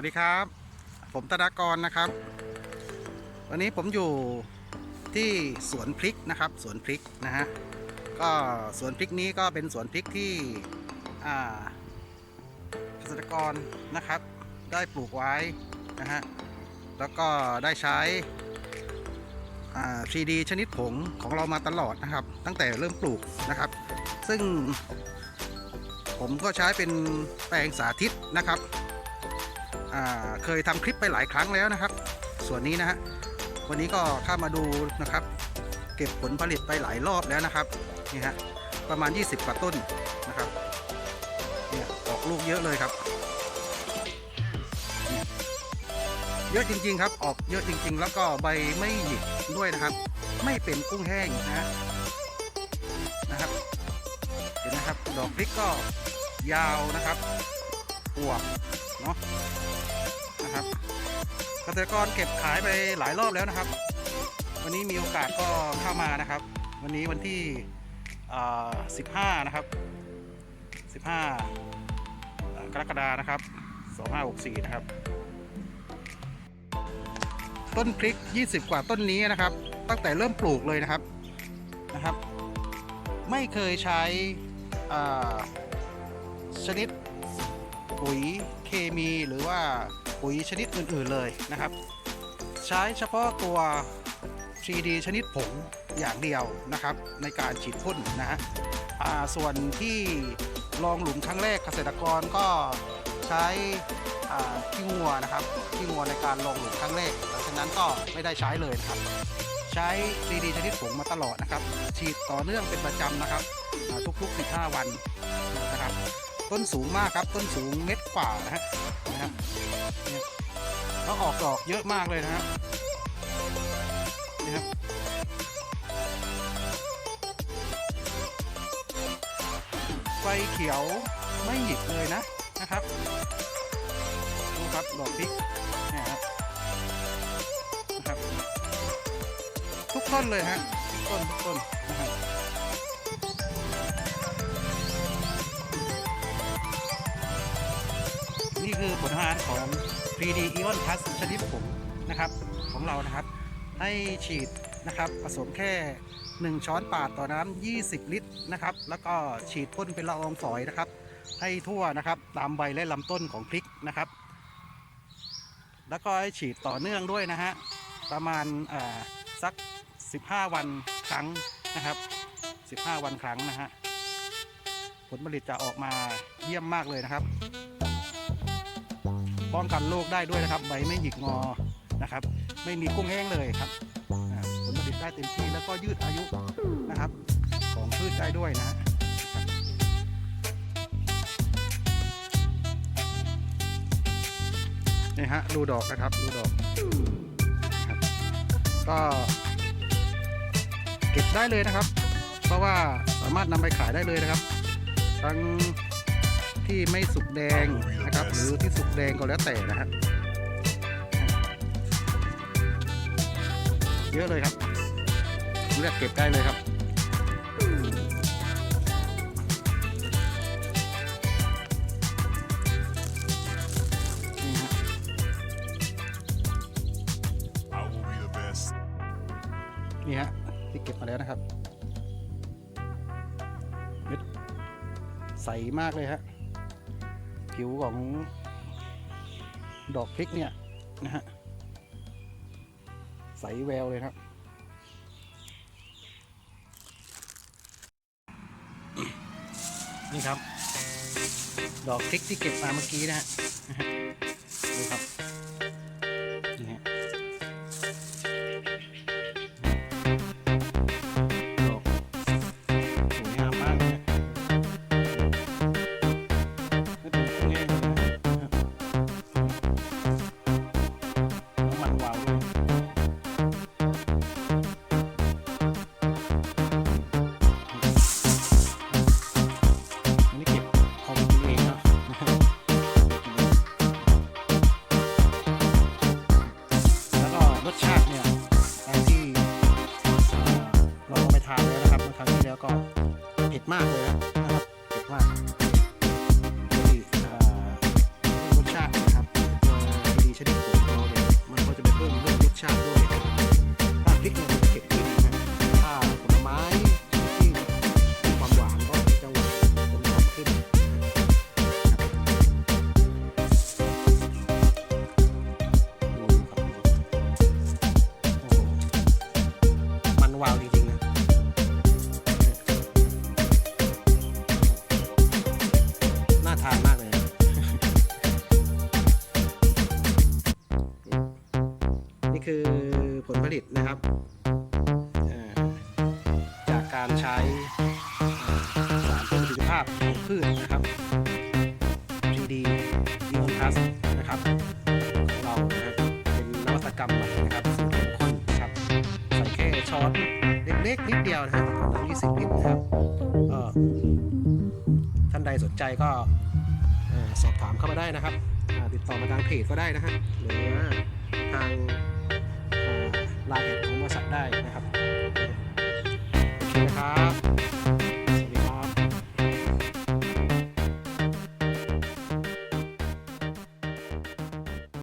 วัสดีครับ ผมตดากรนะครับ วันนี้ผมอยู่ที่สวนพริกนะครับ สวนพริกนะฮะก็สวนพริกนี้ก็เป็นสวนพริกที่เกษตรกรนะครับ ได้ปลูกไว้นะฮะแล้วก็ได้ใช้อ่า 3D ชนิดผงของเรามาตลอดนะครับ ตั้งแต่เริ่มปลูกนะครับ ซึ่งผมก็ใช้เป็นแปลงสาธิตนะครับ เคยทำคลิปไปหลายครั้งแล้วนะครับ ส่วนนี้นะฮะวันนี้ก็เข้ามาดูนะครับ เก็บผลผลิตไปหลายรอบแล้วนะครับนี่ฮะประมาณ 20กว่าต้นนะครับเนี่ยออกลูกเยอะเลยครับ เยอะจริง ๆ ครับ ออกเยอะจริง ๆ แล้วก็ใบไม่หยิกด้วยนะครับ ไม่เป็นกุ้งแห้งนะนะครับเห็นนะครับ ดอกพริกก็ยาวนะครับอวบ นาะนะครับเกษตรกรเก็บขายไปหลายรอบแล้วนะครับ วันนี้มีโอกาสก็เข้ามานะครับ วันนี้วันที่15 นะครับ 15 กรกฎานะครับ 2564 นะครับ ต้นพริก 20 กว่าต้นนี้นะครับ ตั้งแต่เริ่มปลูกเลยนะครับนะครับ ไม่เคยใช้ชนิดปุ๋ย เคมีหรือว่าปุ๋ยชนิดอื่นๆเลยนะครับ ใช้เฉพาะตัว 3D ชนิดผงอย่างเดียวนะครับ ในการฉีดพ่นนะฮะส่วนที่ลองหลุมครั้งแรกเกษตรกรก็ใช้อ่าขี้งัวนะครับขี้งัวในการลองหลุมครั้งแรกหลังจากนั้นก็ไม่ได้ใช้เลยนะครับ ใช้ 3D ชนิดผงมาตลอดนะครับ ฉีดต่อเนื่องเป็นประจำนะครับ ทุกๆ 15 วันนะครับ ต้นสูงมากครับ ต้นสูงเม็ดกว่านะฮะนะครับเนี่ยแล้วออกดอกเยอะมากเลยนะฮะนี่ครับไฟเขียวไม่หยิกเลยนะนะครับดูครับดอกพริกเนี่ยครับนะครับ ทุกต้นเลยฮะทุกต้นทุกต้น นี่คือผลงานของ 3D Ion Plus ชนิดผงนะครับของเรานะครับ ให้ฉีดนะครับผสมแค่ 1 ช้อนปาดต่อน้ำ 20 ลิตรนะครับ แล้วก็ฉีดพ่นเป็นละอองฝอยนะครับ ให้ทั่วนะครับตามใบและลำต้นของพริกนะครับ แล้วก็ให้ฉีดต่อเนื่องด้วยนะฮะประมาณสัก 15 วันครั้งนะครับ 15 วันครั้งนะฮะผลผลิตจะออกมาเยี่ยมมากเลยนะครับ ป้องกันโรคได้ด้วยนะครับ ใบไม่หยิกงอนะครับ ไม่มีกุ้งแห้งเลยครับผลผลิตได้เต็มที่แล้วก็ยืดอายุนะครับ ของพืชได้ด้วยนะฮะนี่ฮะดูดอกนะครับดูดอกนะครับก็เก็บได้เลยนะครับ เพราะว่าสามารถนำไปขายได้เลยนะครับ ทั้ง ที่ไม่สุกแดงนะครับ หรือที่สุกแดงก็แล้วแต่นะฮะเยอะเลยครับเลือกเก็บได้เลยครับนี่ฮะ I will be the best. นี่ฮะที่เก็บมาแล้วนะครับเม็ดใสมากเลยฮะ ผิวของดอกพริกเนี่ยนะฮะใสแววเลยครับ นี่ครับ ดอกพริกที่เก็บมาเมื่อกี้นะฮะ ที่แล้วก็เผ็ดมากเลยนะครับเผ็ดมาก ผลิตนะครับ จากการใช้สารเพิ่มประสิทธิภาพของพืชนะครับ PD ดีโอทัสนะครับของเราเป็นนวัตกรรมใหม่นะครับสุตรเข้มข้นครับใส่แค่ช้อนเล็กๆนิดเดียวนะครับน้ำยี่สิบลิตรนะครับท่านใดสนใจก็สอบถามเข้ามาได้นะครับ ติดต่อมาทางเพจก็ได้นะฮะหรือทาง Lagi.